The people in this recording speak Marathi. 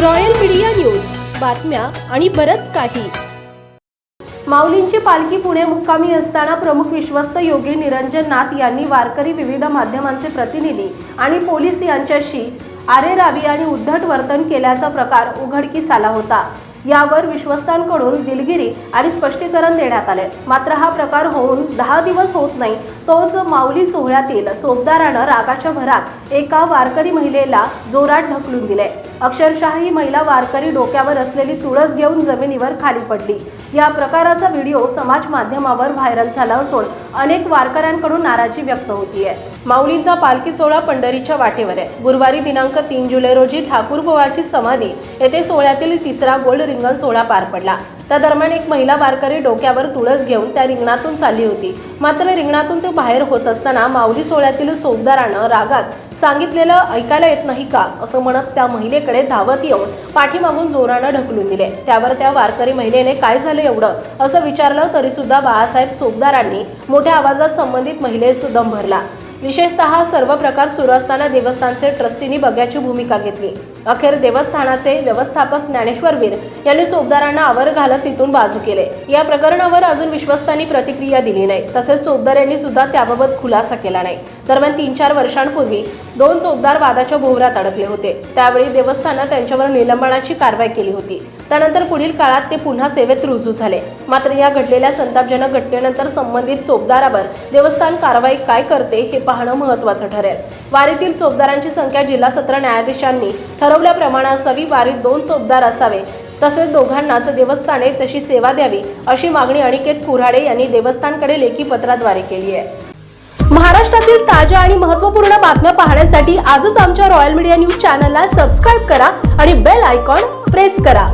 Royal media news. बातम्या आणि बरंच काही. माऊलींची पालखी पुणे मुक्कामी असताना प्रमुख विश्वस्त योगी निरंजन नाथ यांनी वारकरी विविध माध्यमांचे प्रतिनिधी आणि पोलीस यांच्याशी आरेरावी आणि उद्धट वर्तन केल्याचा प्रकार उघडकीस आला होता. यावर विश्वस्तांकडून दिलगिरी आणि स्पष्टीकरण देण्यात आले. मात्र हा प्रकार होऊन दहा दिवस होत नाही. तोच माऊली सोहळ्यातील चोपदारानं रागाच्या भरात एका वारकरी महिलेला जोरात ढकलून दिले. अक्षरशः ही महिला वारकरी डोक्यावर असलेली तुळस घेऊन जमिनीवर खाली पडली. या प्रकाराचा व्हिडिओ समाज माध्यमावर व्हायरल झाला असून अनेक वारकऱ्यांकडून नाराजी व्यक्त होतीये. माऊलींचा पालखी सोहळा पंढरीच्या वाटेवर आहे. गुरुवारी दिनांक तीन जुलै रोजी ठाकूरबुवाची समाधी येथे सोहळ्यातील तिसरा गोल्ड रिंगण सोहळा पार पडला. त्या दरम्यान एक महिला वारकरी डोक्यावर तुळस घेऊन त्या रिंगणातून चालली होती. मात्र रिंगणातून ती बाहेर होत असताना माऊली सोहळ्यातील चोकदारानं रागात सांगितलेलं ऐकायला येत नाही का? असं म्हणत त्या महिलेकडे धावत येऊन पाठीमागून जोरानं ढकलून दिले. त्यावर त्या वारकरी महिलेने काय झालं एवढं? असं विचारलं तरीसुद्धा बाळासाहेब चोपदारांनी मोठ्या आवाजात संबंधित महिलेस दम भरला. विशेषतः सर्व प्रकार सुरू असताना देवस्थानचे ट्रस्टींनी बघ्याची भूमिका घेतली. अखेर देवस्थानाचे व्यवस्थापक ज्ञानेश्वर वीर यांनी चोपदारांना आवर घालत तिथून बाजू केले. या प्रकरणावर अजून विश्वस्तांनी प्रतिक्रिया दिली नाही. तसेच चोपदार यांनी सुद्धा त्याबाबत खुलासा केला नाही. दरम्यान तीन चार वर्षांपूर्वी दोन चोपदार वादाच्या भोवऱ्यात अडकले होते. त्यावेळी देवस्थानं त्यांच्यावर निलंबनाची कारवाई केली होती. त्यानंतर पुढील काळात ते पुन्हा सेवेत रुजू झाले. मात्र या घडलेल्या संतापजनक घटनेनंतर संबंधित चोपदारावर देवस्थान कारवाई काय करते हे पाहणं महत्त्वाचं ठरेल. वारीतील चोपदारांची संख्या जिल्हा सत्र न्यायाधीशांनी ठरवल्याप्रमाणे असावी वारीत दोन चोपदार असावे. तसेच दोघांनाच देवस्थाने तशी सेवा द्यावी अशी मागणी अनिकेत कुऱ्हाडे यांनी देवस्थानकडे लेखी पत्राद्वारे केली आहे. महाराष्ट्रातील ताज्या आणि महत्त्वपूर्ण बातम्या पाहण्यासाठी आजच आमच्या रॉयल मीडिया न्यूज चॅनलला सबस्क्राईब करा आणि बेल आयकॉन प्रेस करा.